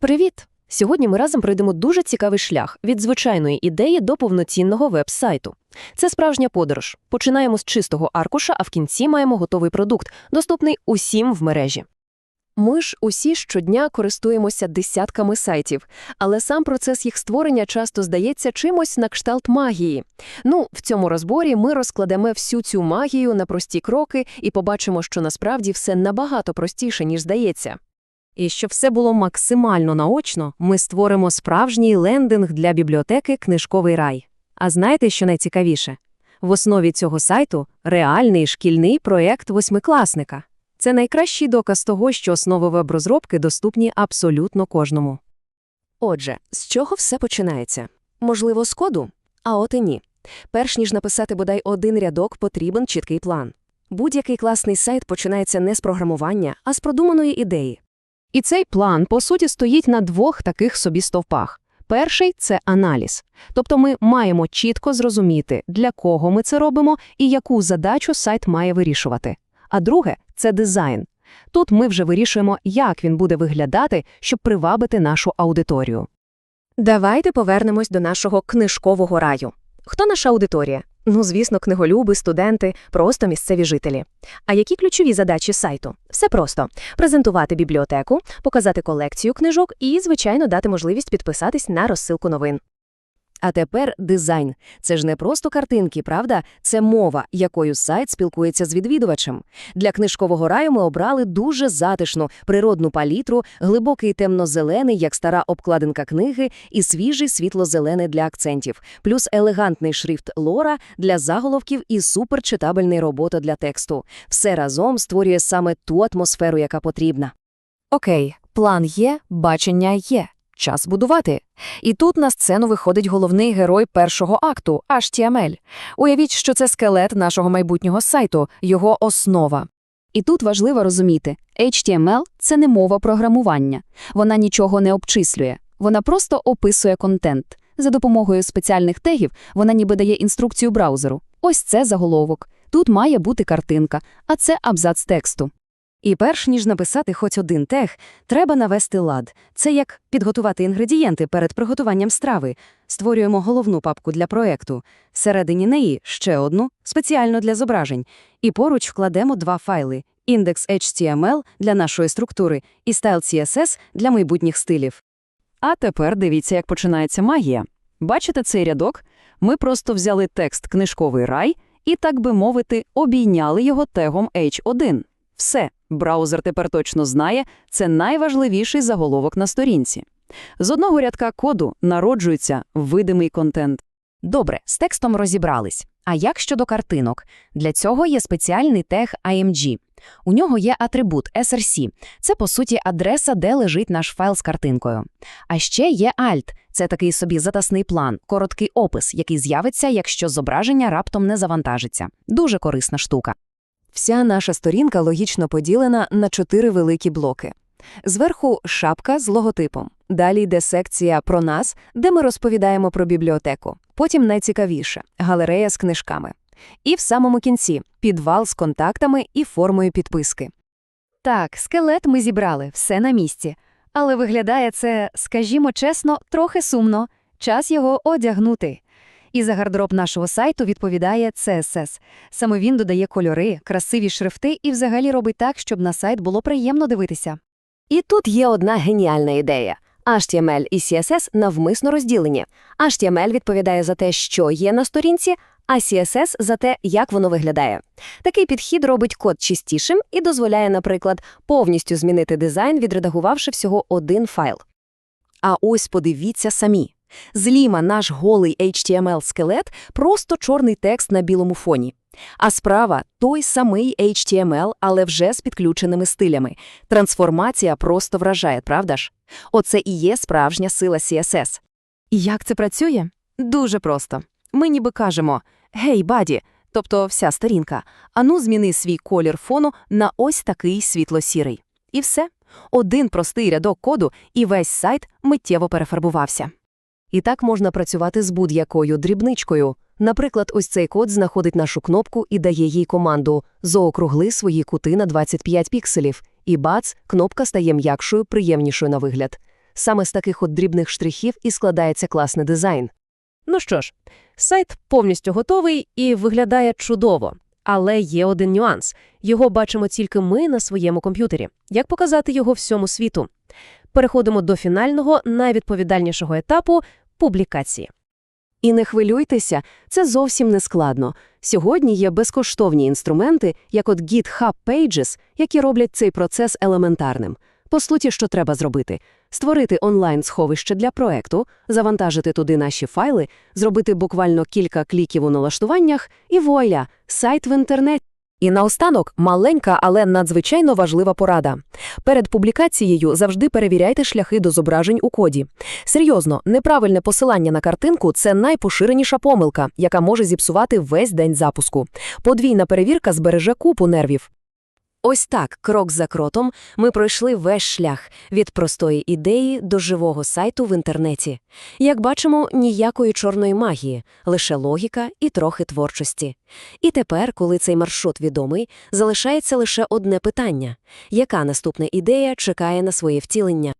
Привіт! Сьогодні ми разом пройдемо дуже цікавий шлях від звичайної ідеї до повноцінного веб-сайту. Це справжня подорож. Починаємо з чистого аркуша, а в кінці маємо готовий продукт, доступний усім в мережі. Ми ж усі щодня користуємося десятками сайтів, але сам процес їх створення часто здається чимось на кшталт магії. Ну, в цьому розборі ми розкладемо всю цю магію на прості кроки і побачимо, що насправді все набагато простіше, ніж здається. І щоб все було максимально наочно, ми створимо справжній лендинг для бібліотеки Книжковий рай. А знаєте, що найцікавіше? В основі цього сайту реальний шкільний проєкт восьмикласника. Це найкращий доказ того, що основи веб-розробки доступні абсолютно кожному. Отже, з чого все починається? Можливо, з коду? А от і ні. Перш ніж написати бодай один рядок, потрібен чіткий план. Будь-який класний сайт починається не з програмування, а з продуманої ідеї. І цей план, по суті, стоїть на двох таких собі стовпах. Перший це аналіз. Тобто ми маємо чітко зрозуміти, для кого ми це робимо і яку задачу сайт має вирішувати. А друге це дизайн. Тут ми вже вирішуємо, як він буде виглядати, щоб привабити нашу аудиторію. Давайте повернемось до нашого книжкового раю. Хто наша аудиторія? Ну, звісно, книголюби, студенти, просто місцеві жителі. А які ключові задачі сайту? Все просто: презентувати бібліотеку, показати колекцію книжок і, звичайно, дати можливість підписатись на розсилку новин. А тепер дизайн. Це ж не просто картинки, правда? Це мова, якою сайт спілкується з відвідувачем. Для книжкового раю ми обрали дуже затишну, природну палітру, глибокий темно-зелений, як стара обкладинка книги, і свіжий світло-зелений для акцентів, плюс елегантний шрифт лора для заголовків і суперчитабельний робота для тексту. Все разом створює саме ту атмосферу, яка потрібна. Окей, план є, бачення є. Час будувати. І тут на сцену виходить головний герой першого акту – HTML. Уявіть, що це скелет нашого майбутнього сайту, його основа. І тут важливо розуміти, HTML – це не мова програмування. Вона нічого не обчислює. Вона просто описує контент. За допомогою спеціальних тегів вона ніби дає інструкцію браузеру. Ось це заголовок. Тут має бути картинка, а це абзац тексту. І перш ніж написати хоч один тег, треба навести лад. Це як підготувати інгредієнти перед приготуванням страви. Створюємо головну папку для проекту. Всередині неї ще одну, спеціально для зображень. І поруч вкладемо два файли – index.html для нашої структури і style.css для майбутніх стилів. А тепер дивіться, як починається магія. Бачите цей рядок? Ми просто взяли текст «Книжковий рай» і, так би мовити, обійняли його тегом H1. Все, браузер тепер точно знає, це найважливіший заголовок на сторінці. З одного рядка коду народжується видимий контент. Добре, з текстом розібрались. А як щодо картинок? Для цього є спеціальний тег IMG. У нього є атрибут SRC. Це, по суті, адреса, де лежить наш файл з картинкою. А ще є Alt. Це такий собі затасний план, короткий опис, який з'явиться, якщо зображення раптом не завантажиться. Дуже корисна штука. Вся наша сторінка логічно поділена на чотири великі блоки. Зверху шапка з логотипом. Далі йде секція про нас, де ми розповідаємо про бібліотеку. Потім найцікавіше галерея з книжками. І в самому кінці підвал з контактами і формою підписки. Так, скелет ми зібрали, все на місці. Але виглядає це, скажімо чесно, трохи сумно. Час його одягнути. І за гардероб нашого сайту відповідає CSS. Саме він додає кольори, красиві шрифти і взагалі робить так, щоб на сайт було приємно дивитися. І тут є одна геніальна ідея. HTML і CSS навмисно розділені. HTML відповідає за те, що є на сторінці, а CSS – за те, як воно виглядає. Такий підхід робить код чистішим і дозволяє, наприклад, повністю змінити дизайн, відредагувавши всього один файл. А ось подивіться самі. Зліма наш голий HTML-скелет – просто чорний текст на білому фоні. А справа – той самий HTML, але вже з підключеними стилями. Трансформація просто вражає, правда ж? Оце і є справжня сила CSS. І як це працює? Дуже просто. Ми ніби кажемо «Гей, баді», тобто вся сторінка, ану зміни свій колір фону на ось такий світло-сірий. І все. Один простий рядок коду, і весь сайт миттєво перефарбувався. І так можна працювати з будь-якою дрібничкою. Наприклад, ось цей код знаходить нашу кнопку і дає їй команду «Заокругли свої кути на 25 пікселів», і бац, кнопка стає м'якшою, приємнішою на вигляд. Саме з таких от дрібних штрихів і складається класний дизайн. Ну що ж, сайт повністю готовий і виглядає чудово. Але є один нюанс. Його бачимо тільки ми на своєму комп'ютері. Як показати його всьому світу? Переходимо до фінального, найвідповідальнішого етапу – публікації. І не хвилюйтеся, це зовсім не складно. Сьогодні є безкоштовні інструменти, як от GitHub Pages, які роблять цей процес елементарним. По суті, що треба зробити? Створити онлайн-сховище для проекту, завантажити туди наші файли, зробити буквально кілька кліків у налаштуваннях і вуаля, сайт в інтернеті. І наостанок маленька, але надзвичайно важлива порада. Перед публікацією завжди перевіряйте шляхи до зображень у коді. Серйозно, неправильне посилання на картинку – це найпоширеніша помилка, яка може зіпсувати весь день запуску. Подвійна перевірка збереже купу нервів. Ось так, крок за кротом, ми пройшли весь шлях від простої ідеї до живого сайту в інтернеті. Як бачимо, ніякої чорної магії, лише логіка і трохи творчості. І тепер, коли цей маршрут відомий, залишається лише одне питання – яка наступна ідея чекає на своє втілення?